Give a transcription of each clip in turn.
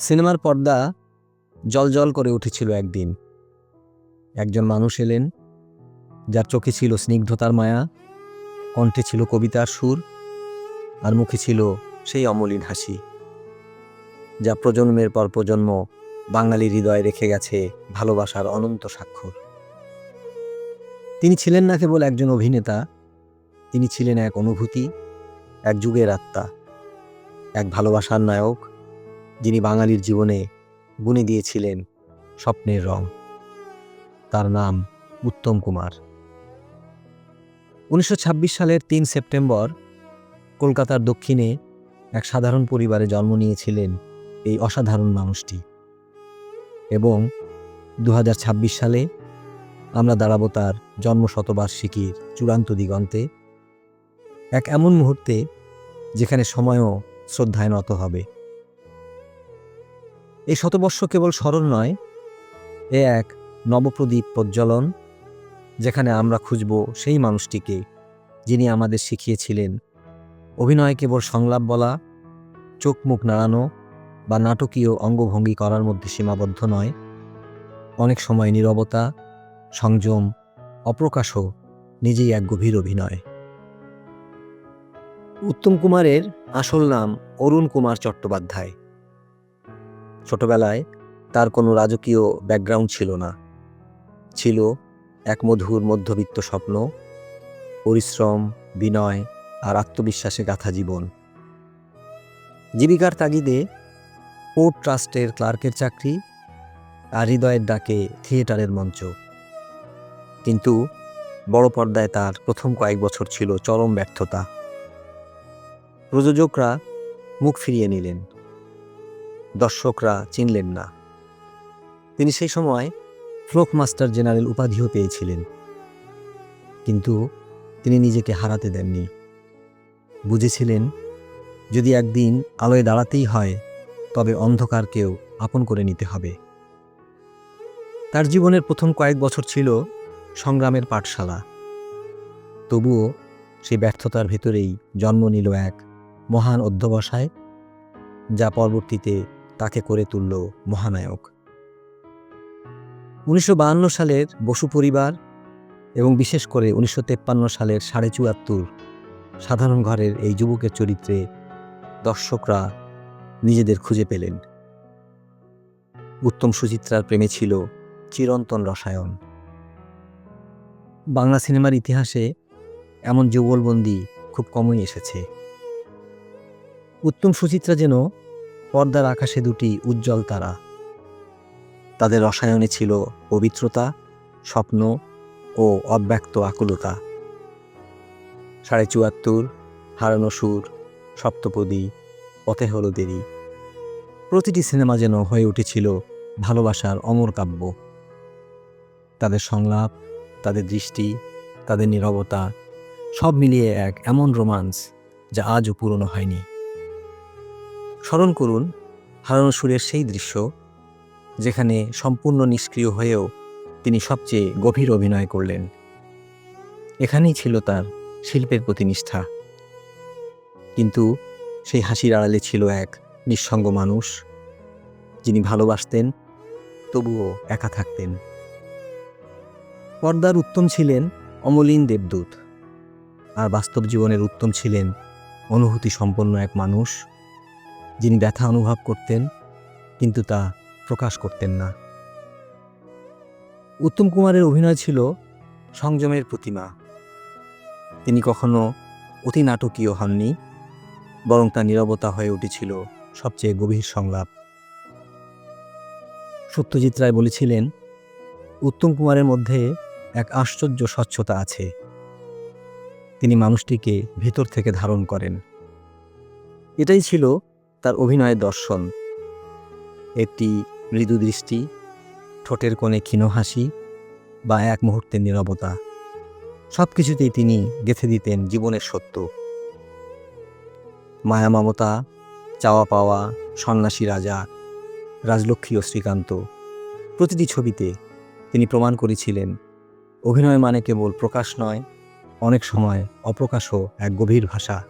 সিনেমার পর্দা জলজল করে উঠেছিল একদিন। একজন মানুষ এলেন, যার চোখে ছিল স্নিগ্ধতার মায়া, কণ্ঠে ছিল কবিতার সুর, আর মুখে ছিল সেই অমলিন হাসি, যা প্রজন্মের পর প্রজন্ম বাঙালি হৃদয়ে রেখে গেছে ভালোবাসার অনন্ত স্বাক্ষর। তিনি ছিলেন না কেবল একজন অভিনেতা, তিনি ছিলেন এক অনুভূতি, এক যুগের আত্মা, এক ভালোবাসার নায়ক যিনি বাঙালির জীবনে বুনে দিয়েছিলেন স্বপ্নের রং। তার নাম উত্তম কুমার। উনিশশো ছাব্বিশ সালের তিন সেপ্টেম্বর কলকাতার দক্ষিণে এক সাধারণ পরিবারে জন্ম নিয়েছিলেন এই অসাধারণ মানুষটি। এবং দু হাজার ছাব্বিশ সালে আমরা দাঁড়াবো তার জন্মশতবার্ষিকীর চূড়ান্ত দিগন্তে, এক এমন মুহূর্তে যেখানে সময়ও শ্রদ্ধায় নত হবে। এই শতবর্ষ কেবল স্মরণ নয়, এ এক নবপ্রদীপ প্রজ্বলন, যেখানে আমরা খুঁজব সেই মানুষটিকে যিনি আমাদের শিখিয়েছিলেন। অভিনয় কেবল সংলাপ বলা চোখ মুখ নাড়ানো বা নাটকীয় অঙ্গভঙ্গি করার মধ্যে সীমাবদ্ধ নয়। অনেক সময় নীরবতা, সংযম, অপ্রকাশও নিজেই এক গভীর অভিনয়। উত্তম কুমারের আসল নাম অরুণ কুমার চট্টোপাধ্যায়। ছোটবেলায় তার কোনো রাজকীয় ব্যাকগ্রাউন্ড ছিল না। ছিল এক মধুর মধ্যবিত্ত স্বপ্ন, পরিশ্রম, বিনয় আর আত্মবিশ্বাসে গাথা জীবন। জীবিকার তাগিদে পোর্ট ট্রাস্টের ক্লার্কের চাকরি আর হৃদয়ের ডাকে থিয়েটারের মঞ্চ। কিন্তু বড় পর্দায় তার প্রথম কয়েক বছর ছিল চরম ব্যর্থতা। প্রযোজকরা মুখ ফিরিয়ে নিলেন। দর্শকরা চিনলেন না। তিনি সেই সময় ফ্লোক মাস্টার জেনারেল উপাধিও পেয়েছিলেন। কিন্তু তিনি নিজেকে হারাতে দেননি। বুঝেছিলেন, যদি একদিন আলোয় দাঁড়াতেই হয়, তবে অন্ধকারকেও আপন করে নিতে হবে। তার জীবনের প্রথম কয়েক বছর ছিল সংগ্রামের পাঠশালা। তবুও সেই ব্যর্থতার ভেতরেই জন্ম নিল এক মহান অধ্যবসায়, যা পরবর্তীতে তাকে করে তুলল মহানায়ক। উনিশশো সালের বসু পরিবার এবং বিশেষ করে উনিশশো সালের সাড়ে চুয়াত্তর সাধারণ ঘরের এই যুবকের চরিত্রে দর্শকরা নিজেদের খুঁজে পেলেন। উত্তম সুচিত্রার প্রেমে ছিল চিরন্তন রসায়ন। বাংলা সিনেমার ইতিহাসে এমন যুগলবন্দি খুব কমই এসেছে। উত্তম সুচিত্রা যেন পর্দার আকাশে দুটি উজ্জ্বল তারা। তাদের রসায়নে ছিল পবিত্রতা, স্বপ্ন ও অব্যক্ত আকুলতা। সাড়ে চুয়াত্তর, হারানো সুর, সপ্তপদী, পথে হলো দেরি। প্রতিটি সিনেমা যেন হয়ে উঠেছিল ভালোবাসার অমর কাব্য। তাদের সংলাপ, তাদের দৃষ্টি, তাদের নীরবতা, সব মিলিয়ে এক এমন রোমান্স যা আজও পুরনো হয়নি। স্মরণ করুন, হারানো সুরের সেই দৃশ্য, যেখানে সম্পূর্ণ নিষ্ক্রিয় হয়েও তিনি সবচেয়ে গভীর অভিনয় করলেন। এখানেই ছিল তার শিল্পের প্রতি নিষ্ঠা কিন্তু সেই হাসির আড়ালে ছিল এক নিঃসঙ্গ মানুষ, যিনি ভালোবাসতেন, তবুও একা থাকতেন। পর্দার উত্তম ছিলেন অমলিন দেবদূত, আর বাস্তব জীবনের উত্তম ছিলেন অনুভূতি সম্পন্ন এক মানুষ। যিনি ব্যথা অনুভব করতেন, কিন্তু তা প্রকাশ করতেন না। উত্তম কুমারের অভিনয় ছিল সংযমের প্রতিমা। তিনি কখনো অতি নাটকীয় হননি, বরং তার নীরবতা হয়ে উঠেছিল সবচেয়ে গভীর সংলাপ। সত্যজিৎ রায় বলেছিলেন, উত্তম কুমারের মধ্যে এক আশ্চর্য স্বচ্ছতা আছে। তিনি মানুষটিকে ভেতর থেকে ধারণ করেন। এটাই ছিল তার অভিনয়ের দর্শন। একটি মৃদু দৃষ্টি ঠোঁটের কোণে ক্ষীণ হাসি বা এক মুহূর্তের নীরবতা। সব কিছুতেই তিনি গেঁথে দিতেন জীবনের সত্য। মায়া মমতা, চাওয়া পাওয়া, সন্ন্যাসী রাজা, রাজলক্ষ্মী ও শ্রীকান্ত। প্রতিটি ছবিতে তিনি প্রমাণ করেছিলেন, অভিনয় মানে কেবল প্রকাশ নয়, অনেক সময় অপ্রকাশও এক গভীর ভাষা।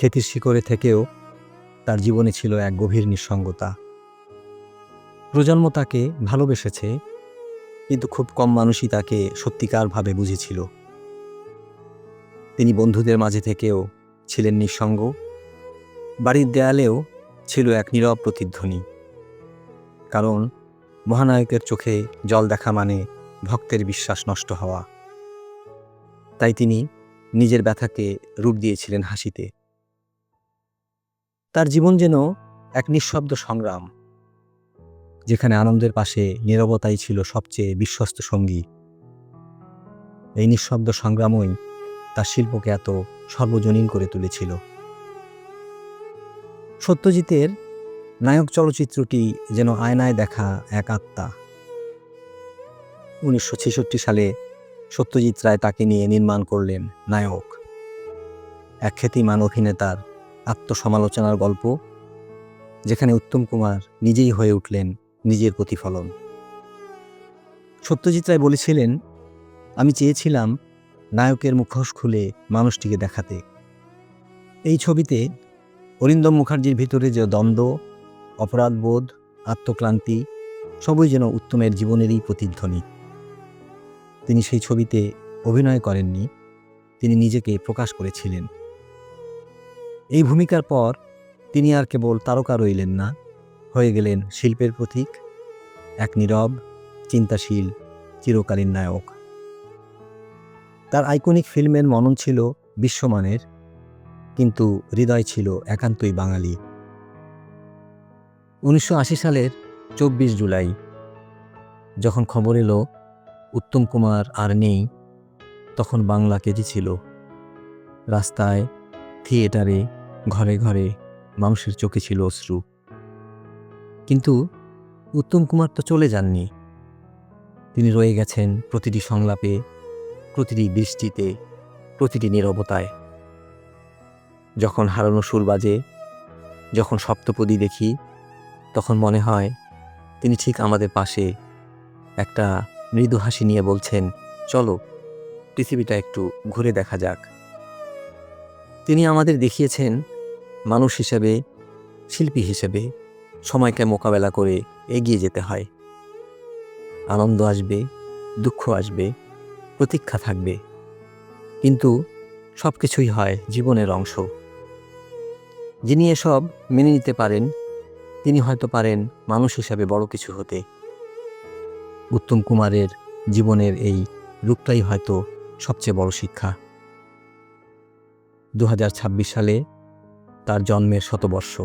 খ্যাতির শিখরে থেকেও তার জীবনে ছিল এক গভীর নিঃসঙ্গতা। প্রজন্ম তাকে ভালোবেসেছে, কিন্তু খুব কম মানুষই তাকে সত্যিকারভাবে বুঝেছিল। তিনি বন্ধুদের মাঝে থেকেও ছিলেন নিঃসঙ্গ, বাড়ির দেয়ালেও ছিল এক নীরব প্রতিধ্বনি। কারণ মহানায়কের চোখে জল দেখা মানে ভক্তের বিশ্বাস নষ্ট হওয়া। তাই তিনি নিজের ব্যথাকে রূপ দিয়েছিলেন হাসিতে। তার জীবন যেন এক নিঃশব্দ সংগ্রাম, যেখানে আনন্দের পাশে নীরবতাই ছিল সবচেয়ে বিশ্বস্ত সঙ্গী। এই নিঃশব্দ সংগ্রামই তার শিল্পকে এত সর্বজনীন করে তুলেছিল। সত্যজিতের নায়ক চলচ্চিত্রটি যেন আয়নায় দেখা এক আত্মা। উনিশশো ছেষট্টি সালে সত্যজিৎ রায় তাকে নিয়ে নির্মাণ করলেন নায়ক। এক খ্যাতিমান অভিনেতার আত্মসমালোচনার গল্প, যেখানে উত্তম কুমার নিজেই হয়ে উঠলেন নিজের প্রতিফলন। সত্যজিৎ রায় বলেছিলেন, আমি চেয়েছিলাম নায়কের মুখোশ খুলে মানুষটিকে দেখাতে। এই ছবিতে অরিন্দম মুখার্জির ভিতরে যে দ্বন্দ্ব, অপরাধবোধ, আত্মক্লান্তি, সবই যেন উত্তমের জীবনেরই প্রতিধ্বনি। তিনি সেই ছবিতে অভিনয় করেননি, তিনি নিজেকে প্রকাশ করেছিলেন। এই ভূমিকার পর তিনি আর কেবল তারকা রইলেন না, হয়ে গেলেন শিল্পের প্রতীক, এক নীরব, চিন্তাশীল, চিরকালীন নায়ক। তার আইকনিক ফিল্মের মনন ছিল বিশ্বমানের, কিন্তু হৃদয় ছিল একান্তই বাঙালি। উনিশশো আশি সালের চব্বিশ জুলাই, যখন খবর এলো, উত্তম কুমার আর নেই, তখন বাংলা কেজি ছিল। রাস্তায়, থিয়েটারে ঘরে ঘরে মানুষের চোখে ছিল অশ্রু। কিন্তু উত্তম কুমার তো চলে যাননি। তিনি রয়ে গেছেন প্রতিটি সংলাপে, প্রতিটি দৃষ্টিতে, প্রতিটি নীরবতায়। যখন হারানো সুর বাজে, যখন সপ্তপদী দেখি, তখন মনে হয় তিনি ঠিক আমাদের পাশে। একটা মৃদু হাসি নিয়ে বলছেন, চলো, পৃথিবীটা একটু ঘুরে দেখা যাক। তিনি আমাদের দেখিয়েছেন মানুষ হিসেবে, শিল্পী হিসেবে সময়কে মোকাবেলা করে এগিয়ে যেতে হয়। আনন্দ আসবে, দুঃখ আসবে, প্রতীক্ষা থাকবে। কিন্তু সব কিছুই হয় জীবনের অংশ। যিনি এসব মেনে নিতে পারেন, তিনি হয়তো পারেন মানুষ হিসাবে বড় কিছু হতে। উত্তম কুমারের জীবনের এই রূপটাই হয়তো সবচেয়ে বড় শিক্ষা। দু হাজার ছাব্বিশ সালে তার জন্মের শতবর্ষ।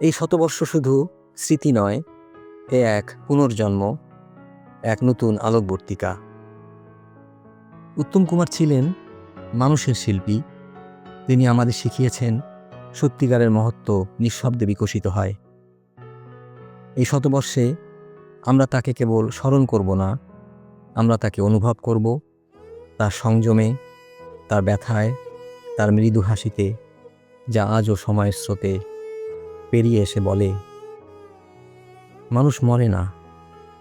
এই শতবর্ষ শুধু স্মৃতি নয়, এ এক পুনর্জন্ম, এক নতুন আলোকবর্তিকা। উত্তম কুমার ছিলেন মানুষের শিল্পী। তিনি আমাদের শিখিয়েছেন সত্যিকারের মহত্ব নিঃশব্দে বিকশিত হয়। এই শতবর্ষে আমরা তাকে কেবল স্মরণ করব না, আমরা তাকে অনুভব করব, তার সংযমে তার ব্যথায়, তার মৃদু হাসিতে, যা আজও সময়ের স্রোতে পেরিয়ে এসে বলে, মানুষ মরে না,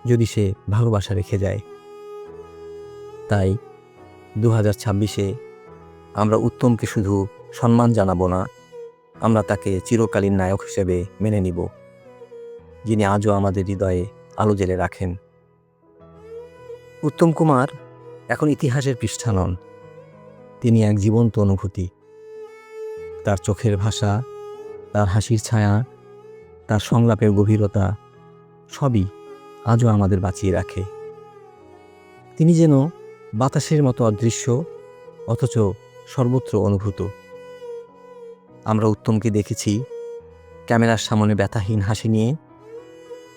যদি সে ভালোবাসা রেখে যায়। তাই দু হাজার ছাব্বিশে আমরা উত্তমকে শুধু সম্মান জানাব না, আমরা তাকে চিরকালীন নায়ক হিসেবে মেনে নিব, যিনি আজও আমাদের হৃদয়ে আলো জেলে রাখেন। উত্তম কুমার এখন ইতিহাসের পৃষ্ঠা নন। তিনি এক জীবন্ত অনুভূতি। তার চোখের ভাষা, তার হাসির ছায়া, তার সংলাপের গভীরতা, সবই আজও আমাদের বাঁচিয়ে রাখে। তিনি যেন বাতাসের মতো অদৃশ্য, অথচ সর্বত্র অনুভূত। আমরা উত্তমকে দেখেছি, ক্যামেরার সামনে ব্যথাহীন হাসি নিয়ে,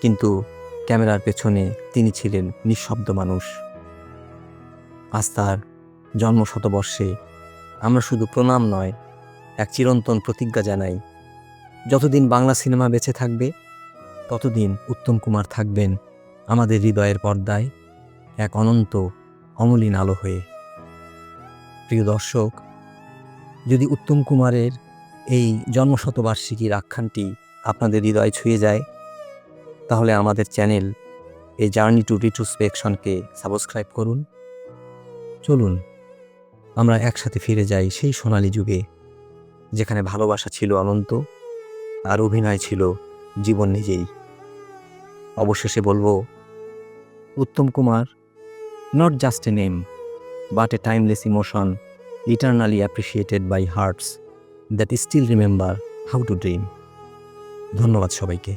কিন্তু ক্যামেরার পেছনে তিনি ছিলেন নিঃশব্দ মানুষ। আজ তার জন্ম শতবর্ষে আমরা শুধু প্রণাম নয়, এক চিরন্তন প্রতিজ্ঞা জানাই। যতদিন বাংলা সিনেমা বেঁচে থাকবে, ততদিন উত্তম কুমার থাকবেন আমাদের হৃদয়ের পর্দায় এক অনন্ত অমলিন আলো হয়ে। প্রিয় দর্শক, যদি উত্তম কুমারের এই জন্মশতবার্ষিকীর আখ্যানটি আপনাদের হৃদয় ছুঁয়ে যায়, তাহলে আমাদের চ্যানেল এই জার্নি টু রিট্রোস্পেকশনকে সাবস্ক্রাইব করুন। চলুন আমরা একসাথে ফিরে যাই সেই সোনালি যুগে, যেখানে ভালোবাসা ছিল অনন্ত আর অভিনয় ছিল জীবন নিজেই। অবশেষে বলব, Uttam Kumar not just a name but a timeless emotion eternally appreciated by hearts that still remember how to dream ধন্যবাদ সবাইকে।